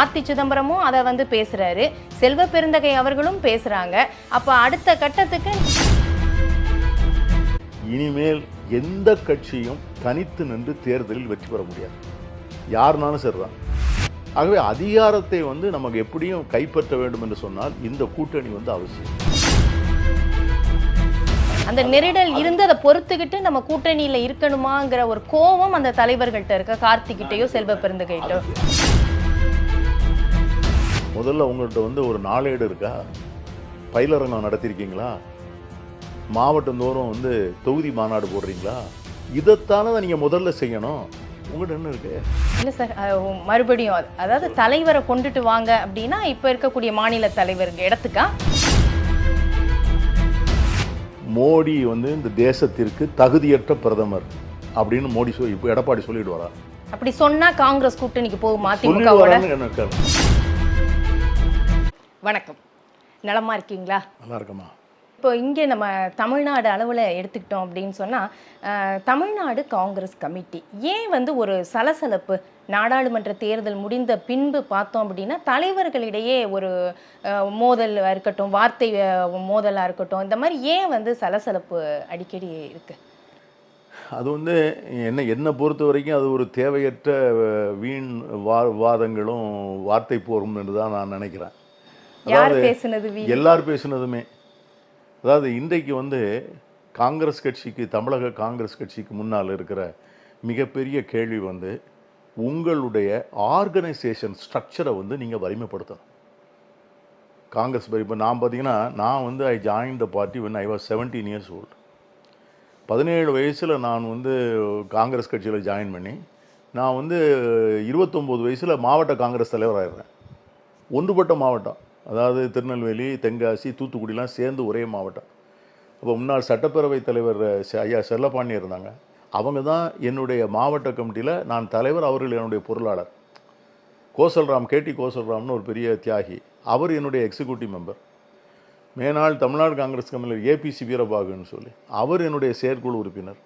கார்த்தி சிதம்பரமும் அதை வந்து பேசுறாரு. செல்வ பெருந்தகை அவர்களும் பேசுறாங்க. அப்ப அடுத்த கட்டத்துக்கு இனிமேல் எந்த கட்சியும் தனித்து நின்று தேர்தலில் வெற்றி பெற முடியாது. யாருனாலும் சரிதான். ஆகவே அதிகாரத்தை வந்து நமக்கு எப்படியும் கைப்பற்ற வேண்டும் என்று சொன்னால் இந்த கூட்டணி வந்து அவசியம். அந்த நெருடல் இருந்து அதை பொறுத்துக்கிட்டு நம்ம கூட்டணியில இருக்கணுமாங்கிற ஒரு கோவம் அந்த தலைவர்கள்ட்ட இருக்க. கார்த்திகிட்டயோ செல்வ பெருந்தகைட்டோ முதல்ல உங்கள்கிட்ட வந்து ஒரு நாளேடு இருக்கா? பயிலரங்கம் நடத்தியிருக்கீங்களா மாவட்டம் தோறும் வந்து தொகுதி மாநாடு போடுறீங்களா? இதைத்தானே தான் நீங்கள் முதல்ல செய்யணும். உங்கள்கிட்ட என்ன இருக்கு? இல்ல சார் மறுபடியும் அது- அதாவது தலைவரை கொண்டுட்டு வாங்க அப்படின்னா இப்ப இருக்கக்கூடிய மாநில தலைவர் இடத்துக்கா? மோடி வந்து இந்த தேசத்திற்கு தகுதியற்ற பிரதமர் அப்படின்னு மோடி சொல்லி இப்போ எடப்பாடி சொல்லிடுவாரா? அப்படி சொன்னா காங்கிரஸ் கூட்டணிக்கு போகுமா எனக்கு வணக்கம். நலமா இருக்கீங்களா? நல்லா இருக்கமா இப்போ இங்கே நம்ம தமிழ்நாடு அளவில் எடுத்துக்கிட்டோம் அப்படின்னு சொன்னால் தமிழ்நாடு காங்கிரஸ் கமிட்டி. ஏன் வந்து ஒரு சலசலப்பு? நாடாளுமன்ற தேர்தல் முடிந்த பின்பு பார்த்தோம் அப்படின்னா தலைவர்களிடையே ஒரு அஹ், மோதல் இருக்கட்டும் வார்த்தை மோதலாக இருக்கட்டும் இந்த மாதிரி ஏன் வந்து சலசலப்பு அடிக்கடி இருக்கு? அது வந்து என்ன என்னை பொறுத்த வரைக்கும் அது ஒரு தேவையற்ற வீண் வா வாதங்களும் வார்த்தை போரும் என்று தான் நான் நினைக்கிறேன். அதாவது எல்லார் பேசுனதுமே. அதாவது இன்றைக்கு வந்து காங்கிரஸ் கட்சிக்கு தமிழக காங்கிரஸ் கட்சிக்கு முன்னால் இருக்கிற மிகப்பெரிய கேள்வி வந்து உங்களுடைய ஆர்கனைசேஷன் ஸ்ட்ரக்சரை வந்து நீங்கள் வலிமைப்படுத்தணும். காங்கிரஸ் இப்போ நான் பார்த்தீங்கன்னா நான் வந்து I join the party when I was seventeen years old பதினேழு வயசில் நான் வந்து காங்கிரஸ் கட்சியில் ஜாயின் பண்ணி நான் வந்து இருபத்தொம்போது வயசில் மாவட்ட காங்கிரஸ் தலைவராகிடுறேன் ஒன்றுபட்ட மாவட்டம். அதாவது திருநெல்வேலி தென்காசி தூத்துக்குடிலாம் சேர்ந்து ஒரே மாவட்டம். அப்போ முன்னாள் சட்டப்பேரவைத் தலைவர் செ- ஐயா செல்லப்பாண்டி இருந்தாங்க. அவங்க தான் என்னுடைய மாவட்ட கமிட்டியில் நான் தலைவர் அவர்கள் என்னுடைய பொருளாளர். கோசல்ராம் கேடி கோசல்ராம்னு ஒரு பெரிய தியாகி. அவர் என்னுடைய எக்ஸிக்யூட்டிவ் மெம்பர். மேனாள் தமிழ்நாடு காங்கிரஸ் கமிட்டியில் ஏபிசி வீரபாகுன்னு சொல்லி அவர் என்னுடைய செயற்குழு உறுப்பினர்.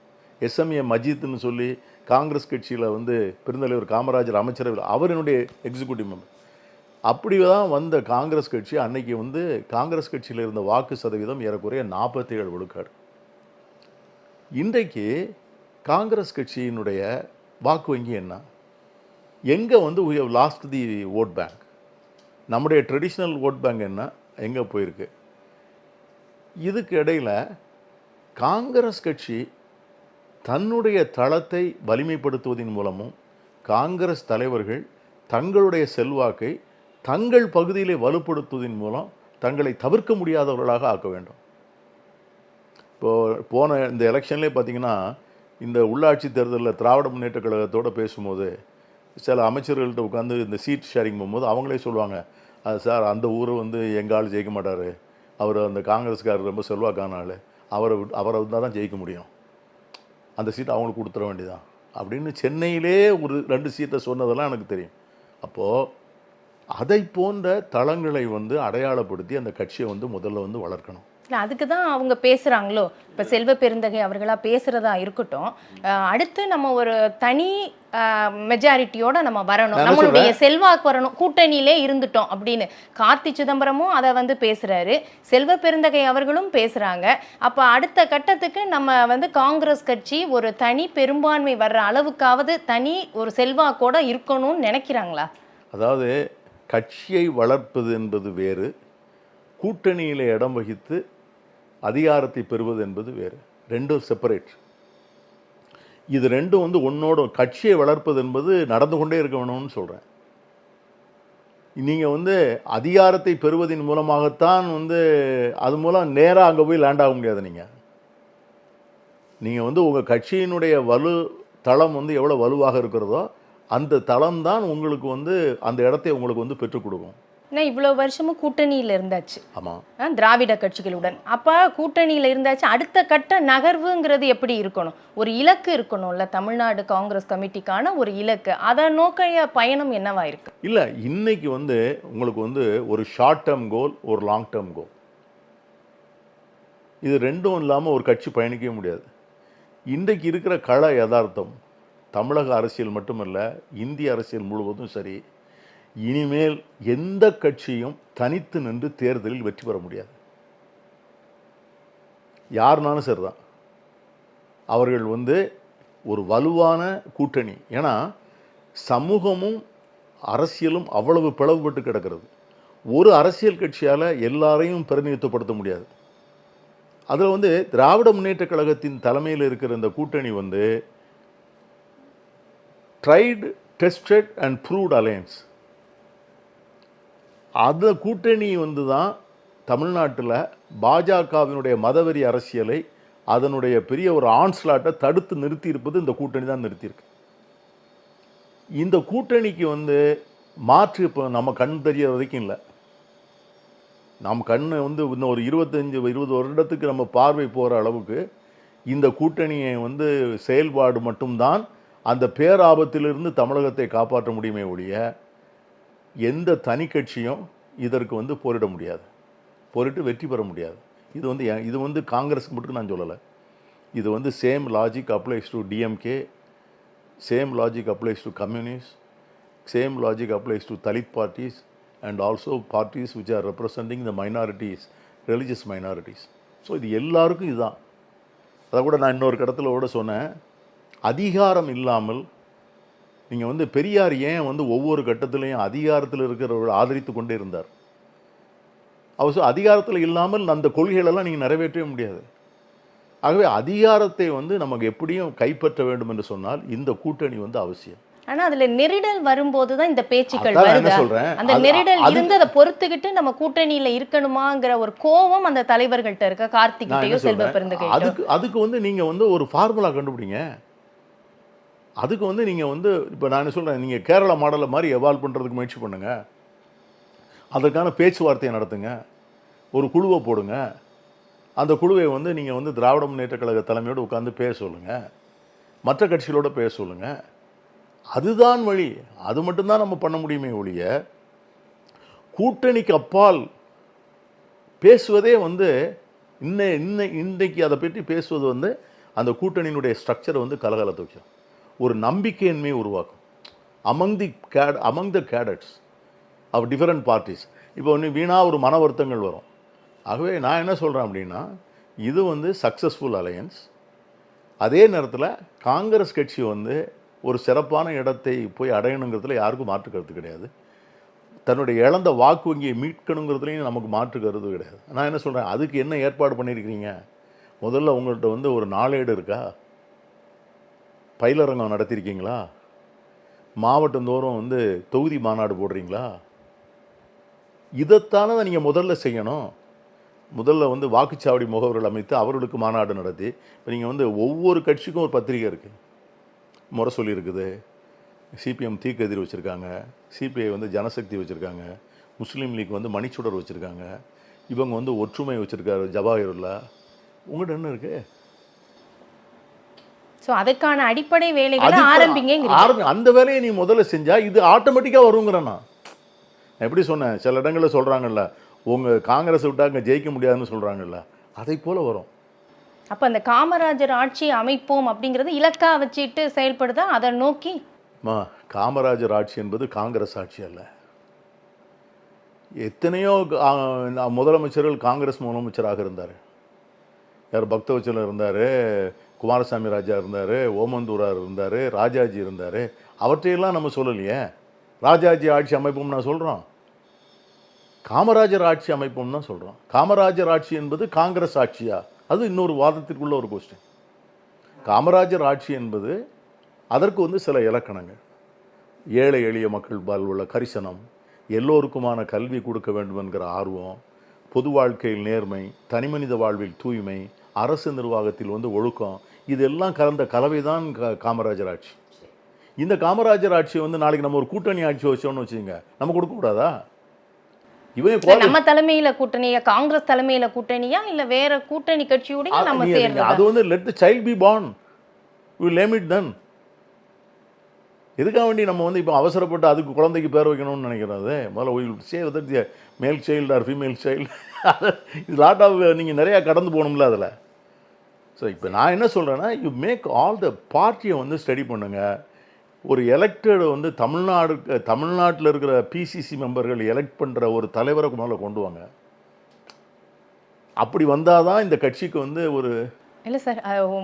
எஸ்எம்ஏ மஜித்னு சொல்லி காங்கிரஸ் கட்சியில் வந்து பெருந்தலைவர் காமராஜர் அமைச்சரவையில் அவர் என்னுடைய எக்ஸிக்யூட்டிவ் மெம்பர். அப்படி தான் வந்த காங்கிரஸ் கட்சி. அன்னைக்கு வந்து காங்கிரஸ் கட்சியில் இருந்த வாக்கு சதவீதம் ஏறக்குறைய நாற்பத்தி ஏழு விழுக்காடு. இன்றைக்கு காங்கிரஸ் கட்சியினுடைய வாக்கு வங்கி என்ன? எங்கே வந்து we have the vote bank நம்முடைய ட்ரெடிஷ்னல் ஓட் பேங்க் என்ன? எங்கே போயிருக்கு? இதுக்கு இடையில் காங்கிரஸ் கட்சி தன்னுடைய தளத்தை வலிமைப்படுத்துவதன் மூலமும் காங்கிரஸ் தலைவர்கள் தங்களுடைய செல்வாக்கை தங்கள் பகுதியிலே வலுப்படுத்துவதன் மூலம் தங்களை தவிர்க்க முடியாதவர்களாக ஆக்க வேண்டும். இப்போ போன இந்த எலெக்ஷன்லேயே பார்த்தீங்கன்னா இந்த உள்ளாட்சி தேர்தலில் திராவிட முன்னேற்ற கழகத்தோடு பேசும்போது சில அமைச்சர்கள்ட்ட உட்காந்து இந்த சீட் ஷேரிங் போகும்போது அவங்களே சொல்லுவாங்க அது சார் அந்த ஊர் வந்து எங்கள் ஆள் ஜெயிக்க மாட்டார். அவர் அந்த காங்கிரஸ்காரர் ரொம்ப செல்வாக்கான ஆள். அவரை அவரை இருந்தால் தான் ஜெயிக்க முடியும். அந்த சீட் அவங்களுக்கு கொடுத்துட வேண்டியதான் அப்படின்னு சென்னையிலே ஒரு ரெண்டு சீட்டை சொன்னதெல்லாம் எனக்கு தெரியும். அப்போது அதை போன்ற தளங்களை வந்து அடையாளப்படுத்தி அந்த கட்சியை வந்து முதல்ல வந்து வளர்க்கணும். இல்லை அதுக்கு தான் அவங்க பேசுகிறாங்களோ இப்போ செல்வ பெருந்தகை அவர்களாக பேசுகிறதா இருக்கட்டும். அடுத்து நம்ம ஒரு தனி மெஜாரிட்டியோட நம்ம வரணும். நம்மளுடைய செல்வாக்கு வரணும். கூட்டணியிலே இருந்துட்டோம் அப்படின்னு. கார்த்தி சிதம்பரமும் அதை வந்து பேசுறாரு. செல்வ பெருந்தகை அவர்களும் பேசுறாங்க. அப்ப அடுத்த கட்டத்துக்கு நம்ம வந்து காங்கிரஸ் கட்சி ஒரு தனி பெரும்பான்மை வர்ற அளவுக்காவது தனி ஒரு செல்வாக்கோட இருக்கணும்னு நினைக்கிறாங்களா? அதாவது கட்சியை வளர்ப்பது என்பது வேறு கூட்டணியில் இடம் வகித்து அதிகாரத்தை பெறுவது என்பது வேறு. ரெண்டும் செப்பரேட் இது ரெண்டும் வந்து உன்னோட கட்சியை வளர்ப்பது என்பது நடந்து கொண்டே இருக்க வேணும்னு சொல்கிறேன் நீங்கள் வந்து அதிகாரத்தை பெறுவதன் மூலமாகத்தான் வந்து அது மூலம் நேராக அங்கே போய் லேண்ட் ஆக முடியாது நீங்கள் நீங்கள் வந்து உங்கள் கட்சியினுடைய வலு தளம் வந்து எவ்வளோ வலுவாக இருக்கிறதோ அந்த தளம் தான் உங்களுக்கு வந்து அந்த இடத்தை உங்களுக்கு வந்து பெற்றுக் கொடுக்கும். ஏன்னா இவ்வளவு வருஷமும் கூட்டணியில இருந்தாச்சு. ஆமாம் திராவிட கட்சிகளுடன். அப்ப கூட்டணியில இருந்தாச்சு. அடுத்த கட்ட நகர்வுங்கிறது எப்படி இருக்கணும்? ஒரு இலக்கு இருக்கணும்ல தமிழ்நாடு காங்கிரஸ் கமிட்டிக்கான ஒரு இலக்கு. அதை நோக்கிய பயணம் என்னவா இருக்கு? இல்லை இன்னைக்கு வந்து உங்களுக்கு வந்து ஒரு ஷார்ட் டேர்ம் கோல் ஒரு லாங் டேர்ம் கோல் இது ரெண்டும் இல்லாமல் ஒரு கட்சி பயணிக்கவே முடியாது. இன்றைக்கு இருக்கிற கள யதார்த்தம். தமிழக அரசியல் மட்டுமல்ல இந்திய அரசியல் முழுவதும் சரி இனிமேல் எந்த கட்சியும் தனித்து நின்று தேர்தலில் வெற்றி பெற முடியாது. யாருனாலும் சரிதான். அவர்கள் வந்து ஒரு வலுவான கூட்டணி. ஏன்னா சமூகமும் அரசியலும் அவ்வளவு பிளவுபட்டு கிடக்கிறது. ஒரு அரசியல் கட்சியால் எல்லாரையும் பிரதிநிதித்துவப்படுத்த முடியாது. அதில் வந்து திராவிட முன்னேற்றக் கழகத்தின் தலைமையில் இருக்கிற இந்த கூட்டணி வந்து tried tested and proved alliance அந்த கூட்டணி வந்து தான் தமிழ்நாட்டில் பாஜகவினுடைய மதவெறி அரசியலை அதனுடைய பெரிய ஒரு ஆன்ஸ்லாட்டை தடுத்து நிறுத்தி இருப்பது இந்த கூட்டணி தான் நிறுத்தியிருக்கு. இந்த கூட்டணிக்கு வந்து மாற்று இப்போ நம்ம கண் தெரிய வரைக்கும் இல்லை. நம்ம கண் வந்து இன்னும் ஒரு இருபத்தஞ்சி இருபது வருடத்துக்கு நம்ம பார்வை போகிற அளவுக்கு இந்த கூட்டணியை வந்து செயல்பாடு மட்டும்தான் அந்த பேராபத்திலிருந்து தமிழகத்தை காப்பாற்ற முடியுமே ஒழிய எந்த தனி கட்சியும் இதற்கு வந்து போரிட முடியாது. போரிட்டு வெற்றி பெற முடியாது. இது வந்து என்- இது வந்து காங்கிரஸுக்கு மட்டும் நான் சொல்லலை. இது வந்து same logic applies to DMK same logic applies to communist same logic applies to Dalit parties and also parties which are representing the minorities religious minorities so இது எல்லாருக்கும் இதுதான். அதை கூட நான் இன்னொரு கடத்துல கூட சொன்னேன். அதிகாரம் இல்லாமல் நீங்கள் வந்து பெரியார் ஏன் வந்து ஒவ்வொரு கட்டத்திலையும் அதிகாரத்தில் இருக்கிறவர்கள் ஆதரித்து கொண்டே இருந்தார்? அவர் அதிகாரத்தில் இல்லாமல் அந்த கொள்கைகளெல்லாம் நீங்கள் நிறைவேற்றவே முடியாது. ஆகவே அதிகாரத்தை வந்து நமக்கு எப்படியும் கைப்பற்ற வேண்டும் என்று சொன்னால் இந்த கூட்டணி வந்து அவசியம். ஆனா அதுல நெருடல் வரும்போது தான் இந்த பேச்சுக்கள் வருதா? சொல்றேன்? அந்த நெருடல் இருந்து அதை பொறுத்துக்கிட்டு நம்ம கூட்டணியில இருக்கணுமாங்கிற ஒரு கோவம் அந்த தலைவர்கள்ட்ட இருக்க? கார்த்திகிட்டையும் செல்வ பெருந்தகைட்டும் அதுக்கு அதுக்கு வந்து நீங்க வந்து ஒரு ஃபார்முலா கண்டுபிடிங்க. அதுக்கு வந்து நீங்கள் வந்து இப்போ நான் சொல்கிறேன் நீங்கள் கேரள மாடலை மாதிரி எவால்வ் பண்ணுறதுக்கு முயற்சி பண்ணுங்க. அதற்கான பேச்சுவார்த்தையை நடத்துங்க. ஒரு குழுவை போடுங்க. அந்த குழுவை வந்து நீங்கள் வந்து திராவிட முன்னேற்ற கழக தலைமையோடு உட்காந்து பேச சொல்லுங்கள் மற்ற கட்சிகளோட பேச சொல்லுங்கள் அதுதான் வழி. அது மட்டும்தான் நம்ம பண்ண முடியுமே ஒழிய கூட்டணிக்கு அப்பால் பேசுவதே வந்து இன்ன இன்ன இன்றைக்கு அதை பற்றி பேசுவது வந்து அந்த கூட்டணியினுடைய ஸ்ட்ரக்சரை வந்து கலகலத்து வச்சிடும் ஒரு நம்பிக்கையின்மையை உருவாக்கும். Among the cad among the cadets of different parties இப்போ ஒன்று வீணாக ஒரு மன வருத்தங்கள் வரும். ஆகவே நான் என்ன சொல்கிறேன் அப்படின்னா இது வந்து சக்ஸஸ்ஃபுல் அலையன்ஸ் அதே நேரத்தில் காங்கிரஸ் கட்சி வந்து ஒரு சிறப்பான இடத்தை போய் அடையணுங்கிறதுல யாருக்கும் மாற்று கருத்து கிடையாது. தன்னுடைய இழந்த வாக்கு வங்கியை மீட்கணுங்கிறதுலையும் நமக்கு மாற்று கருத்து கிடையாது. நான் என்ன சொல்கிறேன் அதுக்கு என்ன ஏற்பாடு பண்ணியிருக்கிறீங்க? முதல்ல உங்கள்கிட்ட வந்து ஒரு நாளேடு இருக்கா? பயிலரங்கம் நடத்தியிருக்கீங்களா மாவட்டந்தோறும் வந்து தொகுதி மாநாடு போடுறீங்களா? இதைத்தானே நீங்கள் முதல்ல செய்யணும். முதல்ல வந்து வாக்குச்சாவடி முகவர்கள் அமைத்து அவர்களுக்கு மாநாடு நடத்தி இப்போ நீங்கள் வந்து ஒவ்வொரு கட்சிக்கும் ஒரு பத்திரிகை இருக்குது முறை இருக்குது சிபிஎம் தீக்கதிர் வச்சுருக்காங்க. சிபிஐ வந்து ஜனசக்தி வச்சுருக்காங்க. முஸ்லீம் லீக் வந்து மணிச்சுடர் வச்சுருக்காங்க. இவங்க வந்து ஒற்றுமை வச்சுருக்காரு ஜவாஹிருல்லா. உங்கள்கிட்ட என்ன இருக்குது சோ அதுக்கான அடிப்படை வேலைகளை ஆரம்பிங்க ஆரம்பி அந்த வேலையை நீ முதல்ல செஞ்சா இது ஆட்டோமேட்டிக்காக வருங்கிறேன் நான். எப்படி சொன்னேன்? சில இடங்களில் சொல்கிறாங்கல்ல உங்கள் காங்கிரஸ் விட்டாங்க ஜெயிக்க முடியாதுன்னு சொல்கிறாங்கல்ல அதை போல வரும். அப்ப அந்த காமராஜர் ஆட்சி அமைப்போம் அப்படிங்கறது இலக்கா வச்சுட்டு செயல்படுதா? அதை நோக்கி? மா காமராஜர் ஆட்சி என்பது காங்கிரஸ் ஆட்சி அல்ல. எத்தனையோ முதலமைச்சர்கள் காங்கிரஸ் முதலமைச்சராக இருந்தார். யார் பக்தவச்சலம் இருந்தார்? குமாரசாமி ராஜா இருந்தார் ஓமந்தூரார் இருந்தார் ராஜாஜி இருந்தார். அவற்றையெல்லாம் நம்ம சொல்லலையே. ராஜாஜி ஆட்சி அமைப்பும் நான் சொல்கிறோம் காமராஜர் ஆட்சி அமைப்பும் தான் சொல்கிறோம் காமராஜர் ஆட்சி என்பது காங்கிரஸ் ஆட்சியா? அது இன்னொரு வாதத்திற்குள்ள ஒரு கொஸ்டின் காமராஜர் ஆட்சி என்பது அதற்கு வந்து சில இலக்கணங்கள். ஏழை எளிய மக்கள் பால் உள்ள கரிசனம் எல்லோருக்குமான கல்வி கொடுக்க வேண்டும் என்கிற ஆர்வம் பொது வாழ்க்கையில் நேர்மை தனிமனித வாழ்வில் தூய்மை அரசு நிர்வாகத்தில் வந்து ஒழுக்கம் இதெல்லாம் கலந்த கலவை தான் காமராஜர் ஆட்சி இந்த காமராஜர் ஆட்சியை வந்து நாளைக்கு நம்ம ஒரு கூட்டணி ஆட்சி வச்சோம்னு வச்சுங்க நம்ம கொடுக்கக்கூடாதா இவன் நம்ம தலைமையில கூட்டணியா காங்கிரஸ் தலைமையில கூட்டணியா இல்ல வேற கூட்டணி கட்சியோட நம்ம சேர்றதா? அது வந்து let the child be born we name it then எதுக்காக வேண்டி நம்ம வந்து இப்போ அவசரப்பட்டு அதுக்கு குழந்தைக்கு பேர் வைக்கணும்னு நினைக்கிறது முதல்ல will say male child or female child இது லாட் ஆஃப் நீங்கள் நிறையா கடந்து போகணும்ல அதில். ஸோ இப்போ நான் என்ன சொல்கிறேன்னா யூ மேக் ஆல் த பார்ட்டியை வந்து ஸ்டடி பண்ணுங்க. ஒரு எலெக்டட் வந்து தமிழ்நாடு தமிழ்நாட்டில் இருக்கிற பிசிசி மெம்பர்கள் எலெக்ட் பண்ணுற ஒரு தலைவரை முதல்ல கொண்டு வாங்க. அப்படி வந்தால் தான் இந்த கட்சிக்கு வந்து ஒரு இல்ல சார்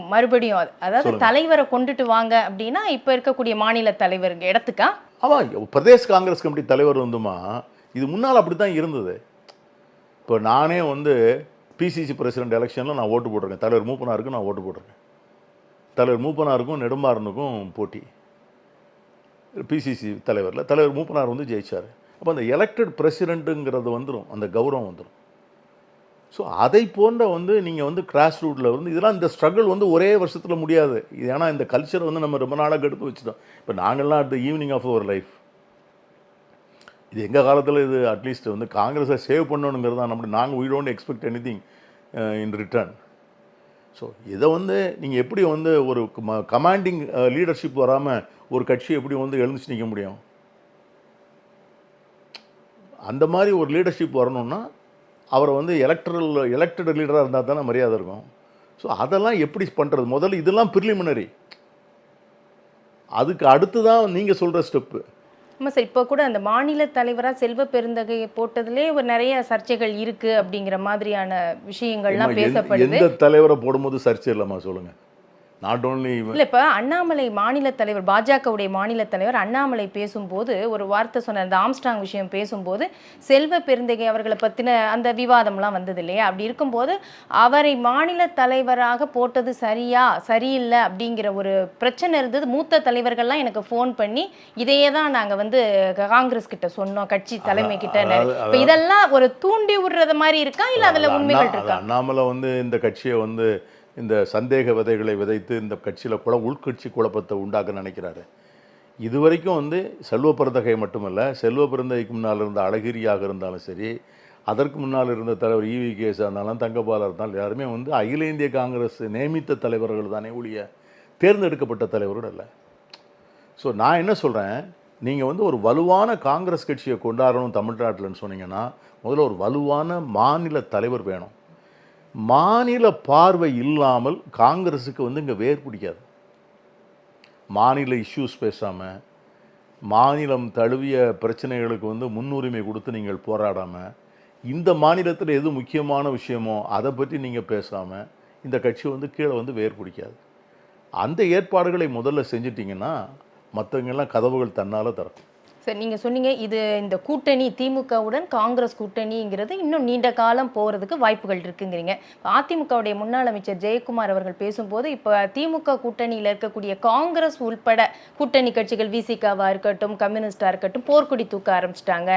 மறுபடியும் அது- அதாவது. தலைவரை கொண்டுட்டு வாங்க அப்படின்னா இப்ப இருக்கக்கூடிய மாநில தலைவர் இடத்துக்கா ஆமாம் பிரதேஷ் காங்கிரஸ் கமிட்டி தலைவர் வந்துமா? இது முன்னால் அப்படி தான் இருந்தது. இப்போ நானே வந்து பிசிசி பிரசிடென்ட் எலெக்ஷனில் நான் ஓட்டு போட்டிருக்கேன். தலைவர் மூப்பனாருக்கும் நான் ஓட்டு போட்டிருக்கேன். தலைவர் மூப்பனாருக்கும் நெடுமாறனுக்கும் போட்டி. பிசிசி தலைவரில். தலைவர் மூப்பனார் வந்து ஜெயிச்சார். அப்போ அந்த எலெக்டட் பிரசிடெண்ட்டுங்கிறது வந்துடும் அந்த கௌரவம் வந்துடும் ஸோ அதை போன்ற வந்து நீங்கள் வந்து கிராஸ் ரூட்டில் வந்து இதெல்லாம் இந்த ஸ்ட்ரகிள் வந்து ஒரே வருஷத்தில் முடியாது. இது ஏன்னா இந்த கல்ச்சர் வந்து நம்ம ரொம்ப நாளாக கெடுத்து வச்சுட்டோம். இப்போ நாங்கள்லாம் at the evening of our life இது எங்கள் காலத்தில் இது அட்லீஸ்ட் வந்து காங்கிரஸை சேவ் பண்ணணுங்கிறது தான். நம்ம நாங்கள் we don't expect anything in return so இதை வந்து நீங்கள் எப்படி வந்து ஒரு கமாண்டிங் லீடர்ஷிப் வராமல் ஒரு கட்சி எப்படி வந்து எழுந்துச்சு நிற்க முடியும்? அந்த மாதிரி ஒரு லீடர்ஷிப் வரணும்னா அவரை வந்து எலக்ட்ரல் எலெக்டட் லீடராக இருந்தால் தானே மரியாதை இருக்கும். ஸோ அதெல்லாம் எப்படி பண்ணுறது முதல்ல இதெல்லாம் ப்ரிலிமினரி அதுக்கு அடுத்து தான் நீங்கள் சொல்கிற ஸ்டெப்பு ஆமா சார் இப்போ கூட அந்த மாநில தலைவரா செல்வ பெருந்தகையை போட்டதுலே ஒரு நிறைய சர்ச்சைகள் இருக்கு அப்படிங்கிற மாதிரியான விஷயங்கள்லாம் பேசப்படுது. எந்த தலைவரை போடும்போது சர்ச்சை இல்லைம்மா சொல்லுங்கள் நாட் ஓன்லி இல்ல இப்ப அண்ணாமலை மாநில தலைவர் பாஜகவுடைய மாநில தலைவர் அண்ணாமலை பேசும்போது ஒரு வார்த்தை சொன்ன அந்த ஆம்ஸ்டாங் விஷயம் பேசும்போது செல்வ பெருந்தகை அவர்களை பத்தின அந்த விவாதம்லாம் வந்தது இல்லையா அப்படி இருக்கும்போது அவரை மாநில தலைவராக போட்டது சரியா சரியில்லை அப்படிங்கிற ஒரு பிரச்சனை இருந்தது. மூத்த தலைவர்கள்லாம் எனக்கு ஃபோன் பண்ணி இதையே தான் நாங்க வந்து காங்கிரஸ் கிட்ட சொன்னோம் கட்சி தலைமை கிட்ட. இப்ப இதெல்லாம் ஒரு தூண்டி விடுறது மாதிரி இருக்கா? இல்ல அதுல அது உண்மைகள் இருக்கா? அண்ணாமலை வந்து இந்த கட்சியை வந்து இந்த சந்தேக விதைகளை விதைத்து இந்த கட்சியில் குழ உள்கட்சி குழப்பத்தை உண்டாக்க நினைக்கிறாரு. இதுவரைக்கும் வந்து செல்வ பிறந்தகை மட்டுமல்ல செல்வ பிறந்தகைக்கு முன்னால் இருந்த அழகிரியாக இருந்தாலும் சரி அதற்கு முன்னால் இருந்த தலைவர் இவி கேஸாக இருந்தாலும் தங்கபாலா இருந்தாலும் யாருமே வந்து அகில இந்திய காங்கிரஸ் நியமித்த தலைவர்கள் தானே ஒழிய தேர்ந்தெடுக்கப்பட்ட தலைவர்கள் அல்ல. ஸோ நான் என்ன சொல்கிறேன் நீங்கள் வந்து ஒரு வலுவான காங்கிரஸ் கட்சியை கொண்டாடணும் தமிழ்நாட்டில்னு சொன்னீங்கன்னா முதல்ல ஒரு வலுவான மாநில தலைவர் வேணும். மாநில பார்வை இல்லாமல் காங்கிரஸுக்கு வந்து இங்கே வேர் பிடிக்காது. மாநில இஷ்யூஸ் பேசாமல் மாநிலம் தழுவிய பிரச்சனைகளுக்கு வந்து முன்னுரிமை கொடுத்து நீங்கள் போராடாமல் இந்த மாநிலத்தில் எது முக்கியமான விஷயமோ அதை பற்றி நீங்கள் பேசாமல் இந்த கட்சி வந்து கீழே வந்து வேர் பிடிக்காது. அந்த ஏற்பாடுகளை முதல்ல செஞ்சிட்டிங்கன்னா மற்றவங்கெல்லாம் கதவுகள் தன்னால் திறக்கும். சரி நீங்கள் சொன்னீங்க இது இந்த கூட்டணி திமுகவுடன் காங்கிரஸ் கூட்டணிங்கிறது இன்னும் நீண்ட காலம் போகிறதுக்கு வாய்ப்புகள் இருக்குங்கிறீங்க. அதிமுகவுடைய முன்னாள் அமைச்சர் ஜெயக்குமார் அவர்கள் பேசும்போது இப்போ திமுக கூட்டணியில் இருக்கக்கூடிய காங்கிரஸ் உள்பட கூட்டணி கட்சிகள் விசிகாவாக இருக்கட்டும் கம்யூனிஸ்டாக இருக்கட்டும் போர்க்குடி தூக்க ஆரம்பிச்சிட்டாங்க.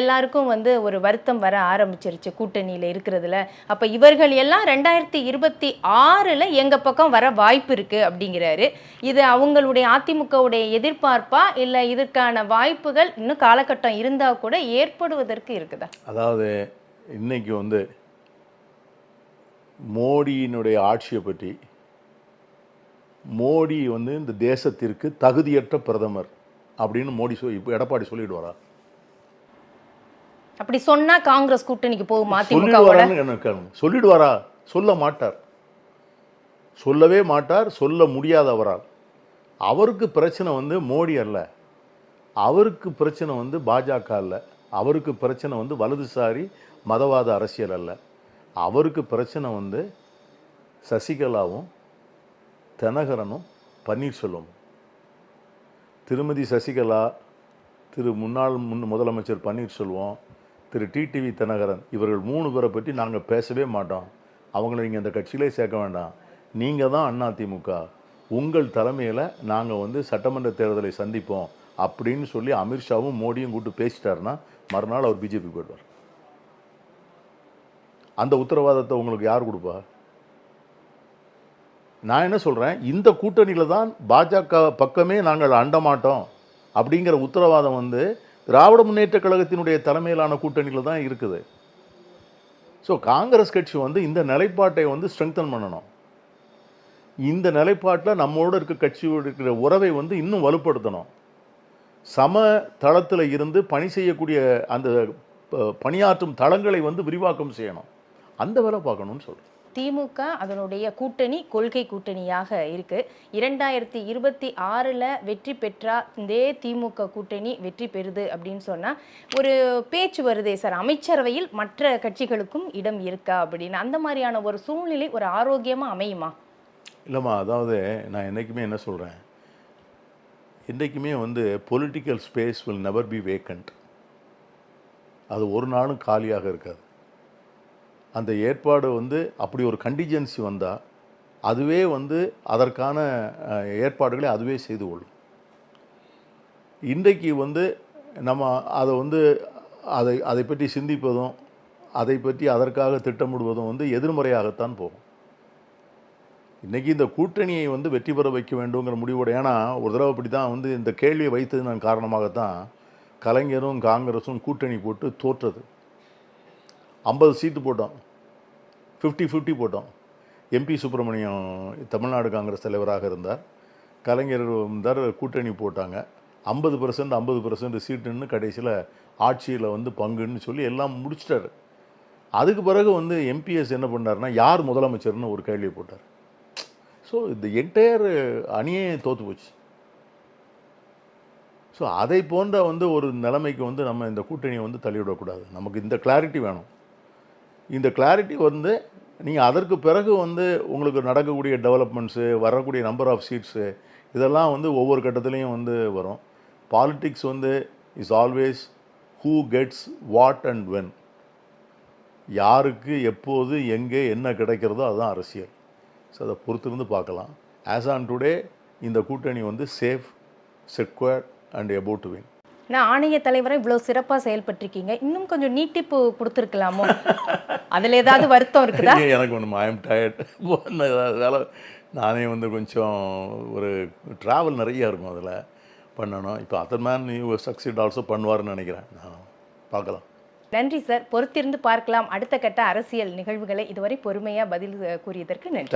எல்லாருக்கும் வந்து ஒரு வருத்தம் வர ஆரம்பிச்சிருச்சு கூட்டணியில் இருக்கிறதுல. அப்போ இவர்கள் எல்லாம் ரெண்டாயிரத்தி இருபத்தி ஆறில் எங்கள் பக்கம் வர வாய்ப்பு இருக்குது அப்படிங்கிறாரு. இது அவங்களுடைய அதிமுகவுடைய எதிர்பார்ப்பா இல்லை இதற்கான வாய்ப்பு வாய்ப்புகள் இன்னும் காலகட்டம் இருந்தா கூட ஏற்படுவதற்கு இருக்குதா? அதாவது இன்னைக்கு வந்து மோடியினுடைய ஆட்சியை பற்றி மோடி வந்து இந்த தேசத்திற்கு தகுதியற்ற பிரதமர் அப்படின்னு மோடி சொல் இப்போ எடப்பாடி சொல்லிடுவாரா? அப்படி சொன்னா காங்கிரஸ் கூட்டணிக்கு போகும் கேளுங்க. சொல்லிடுவாரா? சொல்ல மாட்டார். சொல்லவே மாட்டார் சொல்ல முடியாத அவரால் அவருக்கு பிரச்சனை வந்து மோடி அல்ல. அவருக்கு பிரச்சனை வந்து பாஜக அல்ல. அவருக்கு பிரச்சனை வந்து வலதுசாரி மதவாத அரசியல் அல்ல. அவருக்கு பிரச்சனை வந்து சசிகலாவும் தினகரனும் பன்னீர்செல்வம் திருமதி சசிகலா திரு முன்னாள் முன் முதலமைச்சர் பன்னீர்செல்வம் திரு டிடிவி தினகரன் இவர்கள் மூணு பேரை பற்றி நாங்கள் பேசவே மாட்டோம். அவங்கள நீங்கள் இந்த கட்சியிலே சேர்க்க வேண்டாம். நீங்கள் தான் அதிமுக உங்கள் தலைமையில் நாங்கள் வந்து சட்டமன்ற தேர்தலை சந்திப்போம். அப்படின்னு சொல்லி அமித்ஷாவும் மோடியும் கூப்பிட்டு பேசிட்டாருன்னா மறுநாள் அவர் பிஜேபி போயிடுவார். அந்த உத்தரவாதத்தை உங்களுக்கு யார் கொடுப்பா? நான் என்ன சொல்கிறேன் இந்த கூட்டணியில் தான் பாஜக பக்கமே நாங்கள் அண்டமாட்டோம் அப்படிங்கிற உத்தரவாதம் வந்து திராவிட முன்னேற்ற கழகத்தினுடைய தலைமையிலான கூட்டணியில் தான் இருக்குது. ஸோ காங்கிரஸ் கட்சி வந்து இந்த நிலைப்பாட்டை வந்து ஸ்ட்ரெங்தன் பண்ணணும். இந்த நிலைப்பாட்டில் நம்மளோட இருக்க கட்சியோட இருக்கிற உறவை வந்து இன்னும் வலுப்படுத்தணும். சம தளத்தில் இருந்து பணி செய்யக்கூடிய அந்த பணியாற்றும் தளங்களை வந்து விரிவாக்கம் செய்யணும். அந்த வேலை பார்க்கணும்னு சொல்கிறேன் திமுக அதனுடைய கூட்டணி கொள்கை கூட்டணியாக இருக்கு. இரண்டாயிரத்தி இருபத்தி ஆறில் வெற்றி பெற்றா இதே திமுக கூட்டணி வெற்றி பெறுது அப்படின்னு சொன்னா ஒரு பேச்சு வருதே சார். அமைச்சரவையில் மற்ற கட்சிகளுக்கும் இடம் இருக்கா அப்படின்னு. அந்த மாதிரியான ஒரு சூழ்நிலை ஒரு ஆரோக்கியமா அமையுமா? இல்லைம்மா அதாவது நான் என்றைக்குமே என்ன சொல்கிறேன் என்றைக்குமே வந்து political space will never be vacant அது ஒரு நாளும் காலியாக இருக்காது. அந்த ஏற்பாடு வந்து அப்படி ஒரு கண்டிஜென்சி வந்தால் அதுவே வந்து அதற்கான ஏற்பாடுகளை அதுவே செய்து கொள்ளும். இன்றைக்கு வந்து நம்ம அதை வந்து அதை அதை பற்றி சிந்திப்பதும் அதை பற்றி அதற்காக திட்டமிடுவதும் வந்து எதிர்மறையாகத்தான் போகும். இன்றைக்கி இந்த கூட்டணியை வந்து வெற்றி பெற வைக்க வேண்டுங்கிற முடிவோட ஏன்னா ஒரு தடவை அப்படி தான் வந்து இந்த கேள்வியை வைத்தது நான் காரணமாகத்தான் கலைஞரும் காங்கிரஸும் கூட்டணி போட்டு தோற்றது. ஐம்பது சீட்டு போட்டோம். ஃபிஃப்டி ஃபிஃப்டி போட்டோம். எம்பி சுப்பிரமணியம் தமிழ்நாடு காங்கிரஸ் தலைவராக இருந்தார். கலைஞர் இருந்தார் கூட்டணி போட்டாங்க. ஐம்பது பர்சன்ட் ஐம்பது பர்சன்ட் சீட்டுன்னு கடைசியில் ஆட்சியில் வந்து பங்குன்னு சொல்லி எல்லாம் முடிச்சிட்டாரு. அதுக்கு பிறகு வந்து எம்பிஎஸ் என்ன பண்ணாருன்னா யார் முதலமைச்சர்னு ஒரு கேள்வி போட்டார். ஸோ இந்த என்டையர் அணியே தோற்று போச்சு. ஸோ அதை போன்ற வந்து ஒரு நிலைமைக்கு வந்து நம்ம இந்த கூட்டணியை வந்து தள்ளிவிடக்கூடாது. நமக்கு இந்த கிளாரிட்டி வேணும். இந்த கிளாரிட்டி வந்து நீங்கள் அதற்கு பிறகு வந்து உங்களுக்கு நடக்கக்கூடிய டெவலப்மெண்ட்ஸு வரக்கூடிய நம்பர் ஆஃப் சீட்ஸு இதெல்லாம் வந்து ஒவ்வொரு கட்டத்துலேயும் வந்து வரும். பாலிட்டிக்ஸ் வந்து is always who gets what and when யாருக்கு எப்போது எங்கே என்ன கிடைக்கிறதோ அதுதான் அரசியல். ஸோ அதை பொறுத்திருந்து பார்க்கலாம். ஆஸ் ஆன் டுடே இந்த கூட்டணி வந்து safe secured and about to win நான் ஆணைய தலைவரை இவ்வளவு சிறப்பா செயல்பட்டிருக்கீங்க. இன்னும் கொஞ்சம் நீட்டிப்பு கொடுத்துருக்கலாமோ? அதுல ஏதாவது வருத்தம் இருக்குதா? எனக்கு ஒன்று ஐம் டயர்ட் அதனால் நானே வந்து கொஞ்சம் ஒரு ட்ராவல் நிறைய இருக்கும் அதில் பண்ணணும். இப்போ other man you succeed also பண்ணுவார்னு நினைக்கிறேன். நான் பார்க்கலாம். நன்றி சார் பொறுத்திருந்து பார்க்கலாம். அடுத்த கட்ட அரசியல் நிகழ்வுகளை இதுவரை பொறுமையா பதில் கூறியதற்கு நன்றி.